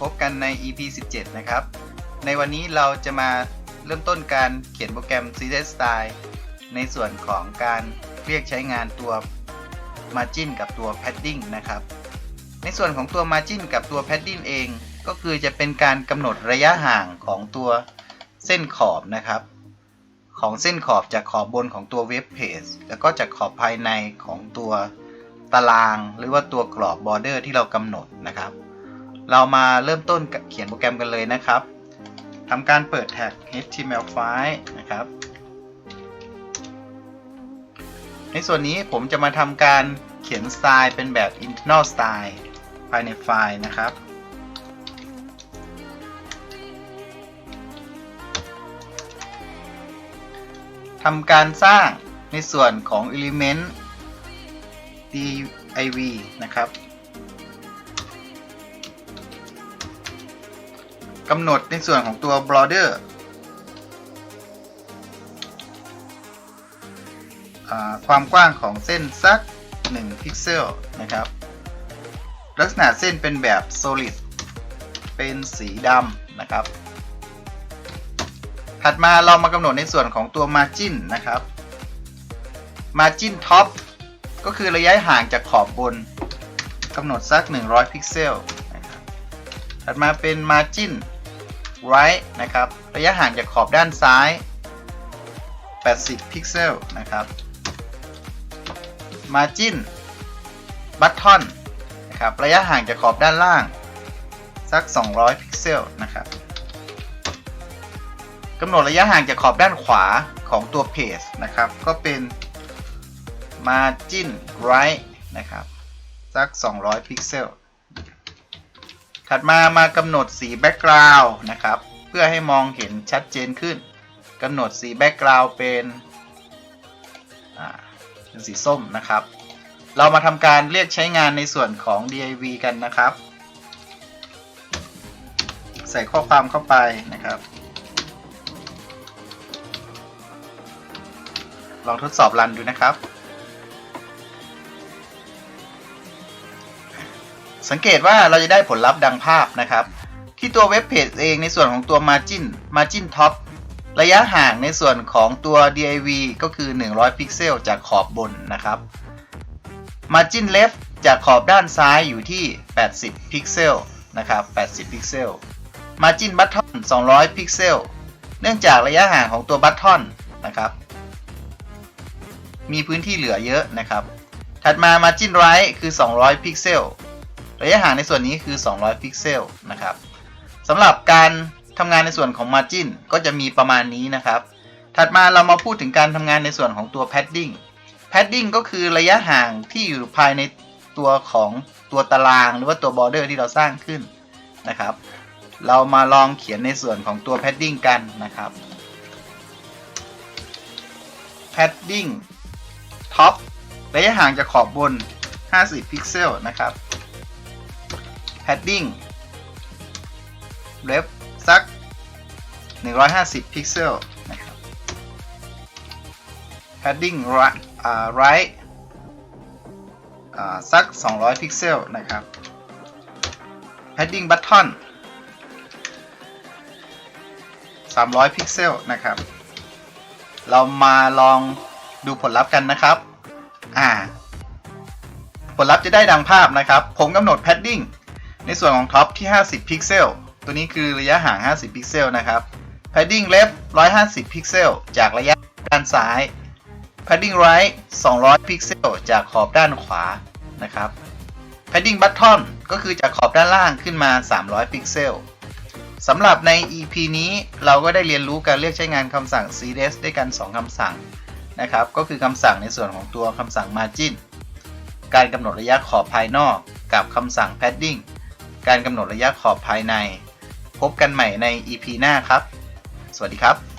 พบกันใน EP 17 นะครับ ในวันนี้เราจะมาเริ่มต้นการเขียนโปรแกรม CSS Style ในส่วนของการเรียกใช้งานตัว Margin กับตัว Padding นะครับ ในส่วนของตัว Margin กับตัว Padding เอง ก็คือจะเป็นการกำหนดระยะห่างของตัวเส้นขอบนะครับ ของเส้นขอบจากขอบบนของตัวเว็บเพจแล้วก็จากขอบภายในของตัวตารางหรือว่าตัวกรอบบอร์เดอร์ที่เรากำหนดนะครับ เรามาเริ่มต้นเขียนโปรแกรมกันเลยนะครับทำการเปิดแท็ก HTML file นะครับ ในส่วนนี้ผมจะมาทำการเขียนสไตล์เป็นแบบ internal style ภายในไฟล์นะครับ ทำการสร้างในส่วนของ element div นะครับ กำหนดในส่วนของตัว border ความกว้างของเส้นสัก 1 พิกเซลนะครับ ลักษณะเส้นเป็นแบบ solid เป็นสีดำนะครับ ถัดมาเรามากำหนดในส่วนของตัว margin นะครับ margin top ก็คือระยะห่างจากขอบบนกำหนดสัก 100 พิกเซลนะครับถัดมาเป็น margin right นะครับ ระยะห่างจากขอบด้านซ้าย 80 พิกเซลนะครับ margin button นะครับ ระยะห่างจากขอบด้านล่าง สัก 200 พิกเซลนะครับกำหนดระยะห่างจากขอบด้านขวาของตัวเพจนะครับ ก็เป็น margin right นะครับ สัก 200 พิกเซล ถัดมามากำหนดสี background นะครับ เพื่อให้มองเห็นชัดเจนขึ้นกำหนดสี background เป็นอ่าเป็นสีส้มนะครับ เรามาทำการเรียกใช้งานในส่วนของ div กันนะครับ ใส่ข้อความเข้าไปนะครับ ลองทดสอบรันดูนะครับ สังเกตว่าเราจะได้ผลลัพธ์ดังภาพนะครับ ที่ตัวเว็บเพจเองในส่วนของตัว margin margin top ระยะห่างในส่วนของตัว div ก็คือ 100 พิกเซลจากขอบบนนะครับ margin left จากขอบด้านซ้ายอยู่ที่ 80 พิกเซลนะครับ 80 พิกเซล margin button 200 พิกเซล เนื่องจากระยะห่างของตัว button นะครับ มีพื้นที่เหลือเยอะนะครับ ถัดมา margin right คือ 200 พิกเซล ระยะห่างในส่วนนี้คือ 200 พิกเซลนะครับสำหรับการทำงานในส่วนของ margin ก็จะมีประมาณนี้นะครับ ถัดมาเรามาพูดถึงการทำงานในส่วนของตัว padding padding ก็คือระยะห่างที่อยู่ภายในตัวของตัวตารางหรือว่าตัว border ที่เราสร้างขึ้นนะครับ เรามาลองเขียนในส่วนของตัว padding กันนะครับ padding top ระยะห่างจากขอบบน 50 พิกเซลนะครับ padding left สัก 150 พิกเซลนะครับ padding right อ่า right อ่าสัก 200 พิกเซลนะครับ padding button 300 พิกเซลนะครับ เรามาลองดูผลลัพธ์กันนะครับ อ่า ผลลัพธ์จะได้ดังภาพนะครับ ผมกำหนด padding ในส่วนของท็อปที่ 50 พิกเซล ตัวนี้คือระยะห่าง 50 พิกเซลนะครับ padding left 150 พิกเซล จากระยะด้านซ้าย padding right 200 พิกเซล จากขอบด้านขวานะครับ padding button ก็คือจากขอบด้านล่างขึ้นมา 300 พิกเซลสำหรับใน EP นี้เราก็ได้เรียนรู้การเรียกใช้งานคำสั่ง cds ด้วยกัน 2คำสั่งนะครับ ก็คือคำสั่งในส่วนของตัวคำสั่ง margin การกำหนดระยะขอบภายนอกกับคำสั่ง padding การกำหนดระยะขอบภายใน พบกันใหม่ใน EP หน้าครับ สวัสดีครับ